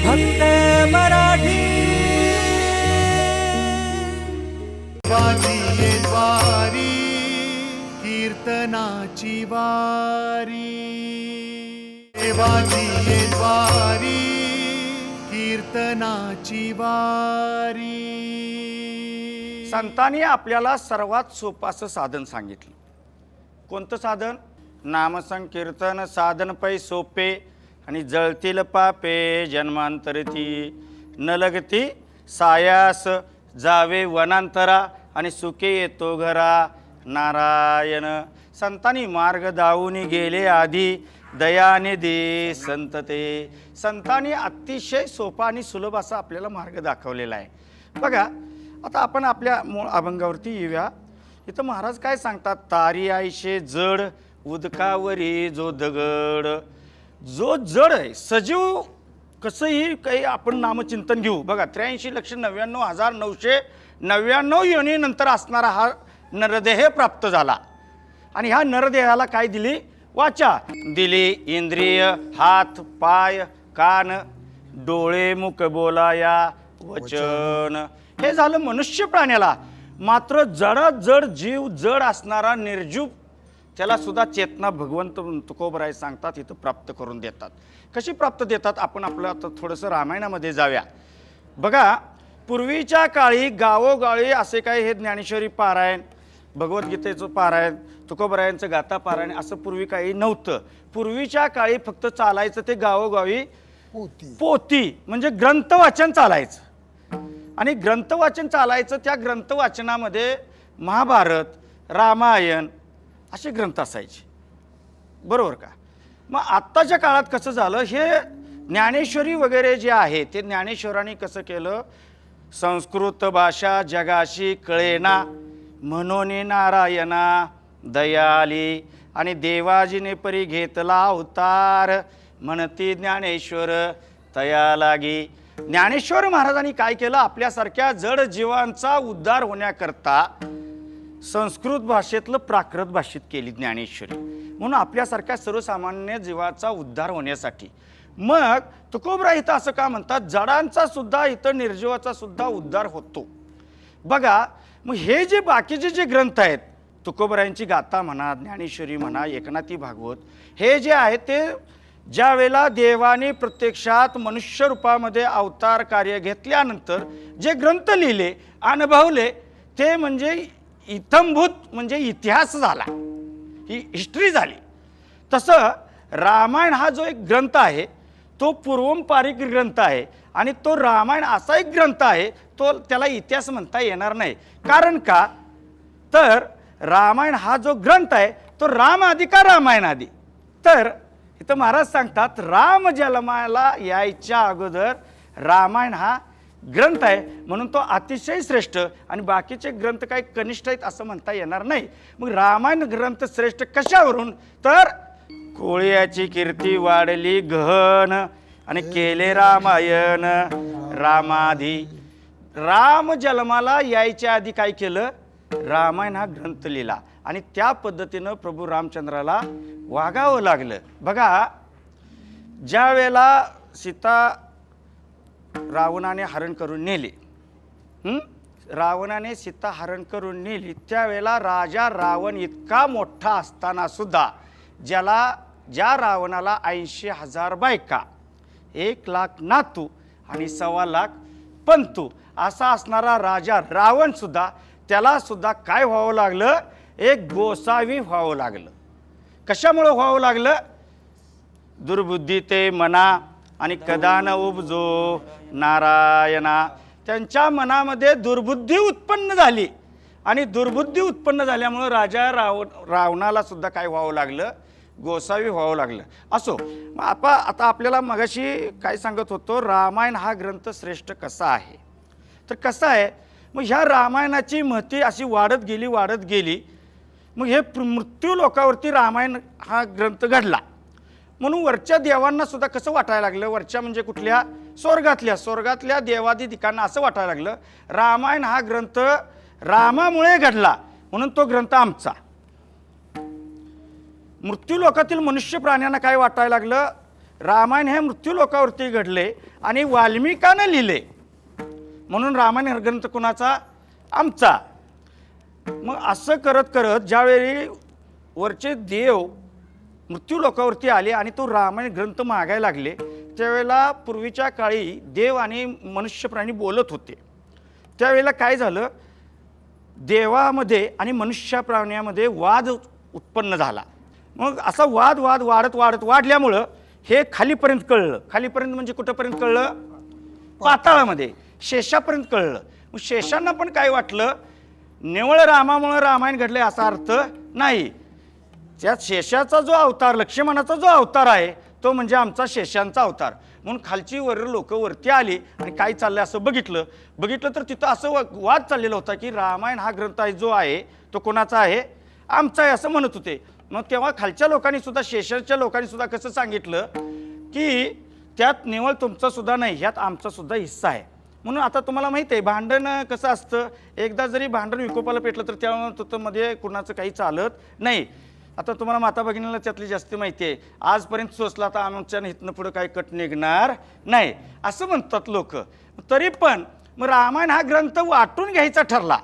फक्त मराठी. वाची ये द्वारी कीर्तनाची वारी. देवाची ये द्वारी कीर्तनाची वारी. संतांनी आपल्याला सर्वात सोपं असं साधन सांगितलं. कोणतं साधन? नामसंकीर्तन साधन पै सोपे आणि जळतील पापे जन्मांतरती. न लगती सायास जावे वनांतरा आणि सुखे येतो घरा. नारायण संतांनी मार्ग दावून गेले आधी. दयाने दे संत ते. संतांनी अतिशय सोपा आणि सुलभ असा आपल्याला मार्ग दाखवलेला आहे. बघा आता आपण आपल्या मूळ अभंगावरती येऊया. इथं महाराज काय सांगतात? तारी आयशे जड उदकावरी जो दगड. जो जड आहे सजीव कसंही काही आपण नामचिंतन घेऊ. बघा त्र्याऐंशी लक्ष नव्याण्णव हजार नऊशे नव्याण्णव योनीनंतर असणारा हा नरदेह प्राप्त झाला. आणि ह्या नरदेहाला काय दिली? वाचा. दिली इंद्रिय हात पाय कान डोळे मुख बोलाया वचन. हे झालं मनुष्य प्राण्याला. मात्र जडात जड जीव जड असणारा निर्जीव त्याला सुद्धा चेतना भगवंत तुकोबराय सांगतात इथं प्राप्त करून देतात. कशी प्राप्त देतात? आपण आपलं आता थोडंसं रामायणामध्ये जाऊया. बघा पूर्वीच्या काळी गावोगावी असे काय हे ज्ञानेश्वरी पारायण भगवद्गीतेचं पारायण तुकोबरायांचं गाथा पारायण असं पूर्वी काही नव्हतं. पूर्वीच्या काळी फक्त चालायचं ते गावोगावी पोती म्हणजे ग्रंथ वाचन चालायचं. आणि ग्रंथ वाचन चालायचं त्या ग्रंथ वाचनामध्ये महाभारत रामायण असे ग्रंथ असायचे. बरोबर का? मग आत्ताच्या काळात कसं झालं हे ज्ञानेश्वरी वगैरे जे आहे ते ज्ञानेश्वरांनी कसं केलं? संस्कृत भाषा जगाशी कळेना म्हणून नारायणा दयाली आणि देवाजीने परी घेतला अवतार म्हणती ज्ञानेश्वर तया लागी. ज्ञानेश्वर महाराजांनी काय केलं? आपल्यासारख्या जड जीवांचा उद्धार होण्याकरता संस्कृत भाषेतलं प्राकृत भाषेत केली ज्ञानेश्वरी. म्हणून आपल्यासारख्या सर्वसामान्य जीवाचा उद्धार होण्यासाठी. मग तुकोबरा इथं असं का म्हणतात? जडांचा सुद्धा इथं निर्जीवाचा सुद्धा उद्धार होतो. बघा मग हे जे बाकीचे जे ग्रंथ आहेत तुकोबरायांची गाथा म्हणा ज्ञानेश्वरी म्हणा एकनाथी भागवत हे जे आहे ते ज्या वेळेला देवाने प्रत्यक्षात मनुष्य रूपामध्ये अवतार कार्य घेतल्यानंतर जे ग्रंथ लिहिले अनुभवले ते म्हणजे इथंभूत म्हणजे इतिहास झाला. ही हिस्ट्री झाली. तसं रामायण हा जो एक ग्रंथ आहे तो पूर्वंपारिक ग्रंथ आहे आणि तो रामायण असा एक ग्रंथ आहे तो त्याला इतिहास म्हणता येणार नाही. कारण का? तर रामायण हा जो ग्रंथ आहे तो राम आधी का रामायण आधी तर इथं महाराज सांगतात राम जन्माला यायच्या अगोदर रामायण हा ग्रंथ आहे म्हणून तो अतिशय श्रेष्ठ आणि बाकीचे ग्रंथ काही कनिष्ठ आहेत असं म्हणता येणार नाही. मग रामायण ग्रंथ श्रेष्ठ कशावरून? तर कोळ्याची कीर्ती वाढली गहन आणि केले रामायण. रामाधी राम जन्माला यायच्या आधी काय केलं? रामायण हा ग्रंथ लिहिला आणि त्या पद्धतीनं प्रभू रामचंद्राला वागावं लागलं. बघा ज्या वेळेला सीता रावणाने हरण करून नेले. रावणाने सीता हरण करून नेली. त्यावेळेला राजा रावण इतका मोठा असताना सुद्धा ज्याला ज्या रावणाला ऐंशी हजार बायका एक लाख नातू आणि सव्वा लाख पंतू असा असणारा राजा रावण सुद्धा त्याला सुद्धा काय व्हावं लागलं? एक गोसावी व्हावं लागलं. कशामुळं व्हावं लागलं? दुर्बुद्धी ते मना आणि कदा न उपजो नारायणा. त्यांच्या मनामध्ये दुर्बुद्धी उत्पन्न झाली. आणि दुर्बुद्धी उत्पन्न झाल्यामुळं राजा राव रावणाला सुद्धा काय व्हावं लागलं? गोसावी व्हावं लागलं. असो मग आपा आता आपल्याला मगाशी काय सांगत होतो रामायण हा ग्रंथ श्रेष्ठ कसा आहे? तर कसा आहे? मग ह्या रामायणाची महती अशी वाढत गेली वाढत गेली. मग हे प्र- मृत्यू लोकावरती रामायण हा ग्रंथ घडला. म्हणून वरच्या देवांना सुद्धा कसं वाटायला लागलं? वरच्या म्हणजे कुठल्या? स्वर्गातल्या. स्वर्गातल्या देवादिदिकांना असं वाटायला लागलं रामायण हा ग्रंथ रामामुळे घडला. म्हणून तो ग्रंथ आमचा. मृत्यू लोकातील मनुष्य प्राण्यांना काय वाटायला लागलं? रामायण हे मृत्यू लोकावरती घडले आणि वाल्मिकानं लिहिले. म्हणून रामायण हा ग्रंथ कुणाचा? आमचा. मग असं करत करत ज्यावेळी वरचे देव मृत्यू लोकावरती आले आणि तो रामायण ग्रंथ मागायला लागले. त्यावेळेला पूर्वीच्या काळी देव आणि मनुष्य प्राणी बोलत होते. त्यावेळेला काय झालं? देवामध्ये आणि मनुष्य प्राण्यामध्ये वाद उत्पन्न झाला. मग असा वाद वाद वाढत वाढत वाढल्यामुळं हे खालीपर्यंत कळलं. खालीपर्यंत म्हणजे कुठंपर्यंत कळलं? पाताळामध्ये. शेषापर्यंत कळलं. मग शेषांना पण काय वाटलं? निवळ रामामुळं रामायण घडले असा अर्थ नाही. त्या शेषाचा जो अवतार लक्ष्मणाचा जो अवतार आहे तो म्हणजे आमचा शेषांचा अवतार. म्हणून खालची वर लोक वरती आली आणि काय चाललंय असं बघितलं. बघितलं तर तिथं असं वा- वाद चाललेला होता की रामायण हा ग्रंथ आहे जो आहे तो कोणाचा आहे? आमचा आहे असं म्हणत होते. मग तेव्हा खालच्या लोकांनी सुद्धा शेषांच्या लोकांनी सुद्धा कसं सांगितलं की त्यात निवळ तुमचा सुद्धा नाही ह्यात आमचा सुद्धा हिस्सा आहे. म्हणून आता तुम्हाला माहिती आहे भांडण कसं असतं? एकदा जरी भांडण विकोपाला पेटलं तर त्यामध्ये कुणाचं काही चालत नाही. आता तुम्हाला माता भगिनीला त्यातली जास्त माहिती आहे. आजपर्यंत सोचला तर आमच्या हितनं पुढं काही कट निघणार नाही. असं म्हणतात लोक. तरी पण मग रामायण हा ग्रंथ वाटून घ्यायचा ठरला.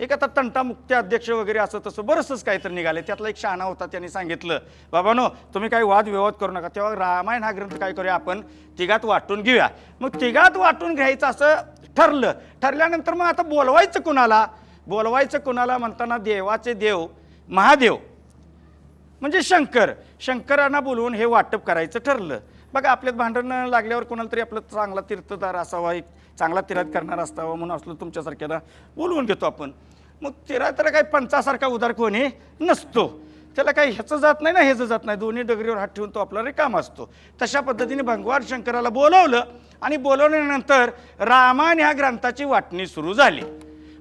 एक आता तंटामुक्ती अध्यक्ष वगैरे असं तसं बरंचसंच काहीतरी निघाले त्यातला एक शहाणा होता त्यांनी सांगितलं. बाबानो तुम्ही काही वाद विवाद करू नका. तेव्हा रामायण हा ग्रंथ काय करूया आपण? तिघात वाटून घेऊया. मग तिघात वाटून घ्यायचं असं ठरलं. ठरल्यानंतर मग आता बोलवायचं कुणाला? बोलवायचं कुणाला? म्हणताना देवाचे देव महादेव. म्हणजे शंकर. शंकरांना बोलवून हे वाटप करायचं ठरलं. बघा आपल्यात भांडण लागल्यावर कोणाला तरी आपलं चांगला तीर्थदार असावा एक चांगला तिरात करणार असावा म्हणून असलो तुमच्यासारख्याला बोलवून घेतो आपण. मग तिरा तर काही पंचासारखा उदार कोणी नसतो. त्याला काही ह्याचं जात नाही ना ह्याचं जात नाही. दोन्ही डगरीवर हात ठेवून तो आपला रिकाम असतो. तशा पद्धतीने भगवान शंकराला बोलवलं आणि बोलवल्यानंतर रामायण ह्या ग्रंथाची वाटणी सुरू झाली.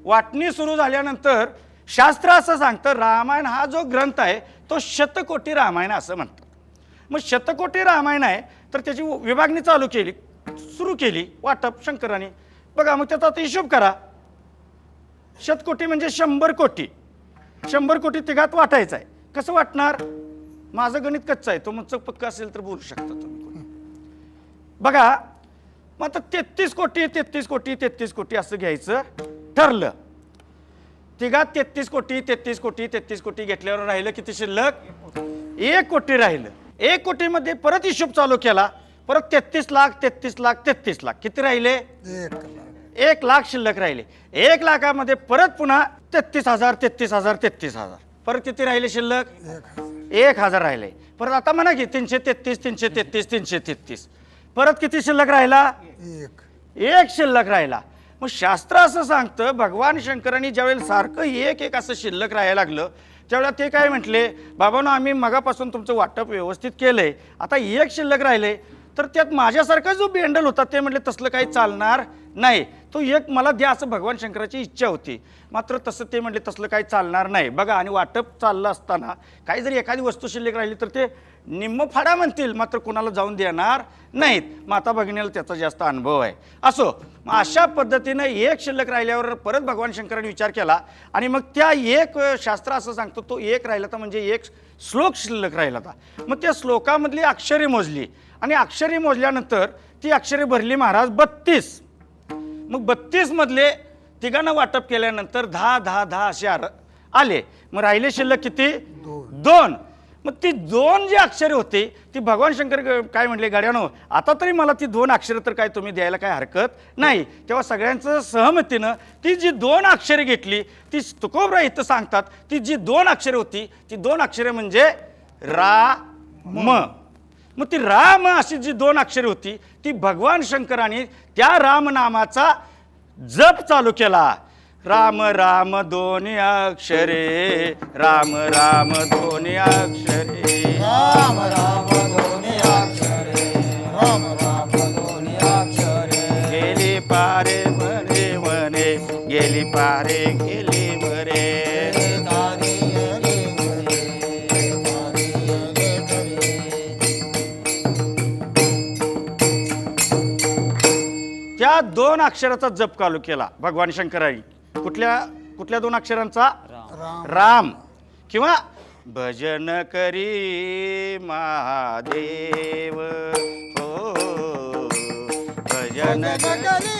वाटणी सुरू झाल्यानंतर शास्त्र असं सांगतं रामायण हा जो ग्रंथ आहे तो शतकोटी रामायण असं म्हणतात. मग शतकोटी रामायण आहे तर त्याची विभागणी चालू केली सुरू केली वाटप शंकराने. बघा मग त्याचा आता हिशोब करा. शतकोटी म्हणजे शंभर कोटी. शंभर कोटी तिघात वाटायचं आहे. कसं वाटणार? माझं गणित कच्चं आहे. तो मग पक्क असेल तर बोलू शकता तुम्ही बघा मग आता तेहतीस कोटी तेहतीस कोटी तेहतीस कोटी असं घ्यायचं ठरलं. तिघात तेहतीस कोटी तेहतीस कोटी तेहतीस कोटी घेतल्यावर राहिलं किती शिल्लक? एक कोटी राहिलं. एक कोटीमध्ये परत हिशोब चालू केला. परत तेहतीस लाख तेहतीस लाख तेहतीस लाख. किती राहिले? एक लाख. शिल्लक राहिले. एक लाखामध्ये परत पुन्हा तेहतीस हजार तेहतीस हजार तेहतीस हजार. परत किती राहिले शिल्लक? एक हजार. राहिले. परत आता म्हणा की तीनशे तेहतीस तीनशे तेहतीस तीनशे तेहतीस. परत किती शिल्लक राहिला? एक शिल्लक राहिला. मग शास्त्र असं सांगतं भगवान शंकरांनी ज्यावेळेला सारखं एक एक असं शिल्लक राहायला लागलं त्यावेळेला ते काय म्हटले बाबांनो आम्ही मगापासून तुमचं वाटप व्यवस्थित केलं आहे आता एक शिल्लक राहिले तर त्यात माझ्यासारखा जो बेंडल होता ते म्हटले तसलं काही चालणार नाही. तो एक मला द्या असं भगवान शंकराची इच्छा होती. मात्र तसं ते म्हटले तसलं काही चालणार नाही. बघा आणि वाटप चाललं असताना काही जरी एखादी वस्तू शिल्लक राहिली तर ते निम्म फाडा म्हणतील मात्र कोणाला जाऊन देणार नाहीत. माता भगिनीला त्याचा जास्त अनुभव आहे. असो मग अशा पद्धतीनं एक शिल्लक राहिल्यावर परत भगवान शंकरांनी विचार केला. आणि मग त्या एक शास्त्र असं सांगतो तो एक राहिला तर म्हणजे एक श्लोक शिल्लक राहिला होता. मग त्या श्लोकामधली अक्षरे मोजली. आणि अक्षरे मोजल्यानंतर ती अक्षरे भरली महाराज बत्तीस. मग बत्तीस मधले तिघांना वाटप केल्यानंतर दहा दहा दहा असे आर- आले. मग राहिले शिल्लक किती? दोन. मग ती दोन जी अक्षरे होती ती भगवान शंकर काय म्हणले गाड्यानो आता तरी मला ती दोन अक्षरं तर काय तुम्ही द्यायला काय हरकत नाही. तेव्हा सगळ्यांचं सहमतीनं ती जी दोन अक्षरे घेतली ती तुकोबरा इथं सांगतात ती जी दोन अक्षरे होती ती दोन अक्षरे म्हणजे रा म. मग ती राम अशी जी दोन अक्षरे होती ती भगवान शंकराने त्या रामनामाचा जप चालू केला. राम राम दोन्ही अक्षरे राम राम दोन्ही अक्षरे. राम राम दोन्ही अक्षरे राम राम दोन्ही अक्षरे. गेली पारे म्हणे म्हणे गेली पारे गेली म्हणे तारी रे रे तारी रे रे त्या दोन अक्षराचा जप चालू केला भगवान शंकरांनी कुठल्या कुठल्या दोन अक्षरांचा? राम. किंवा भजन करी महादेव. हो, हो, हो. भजन करी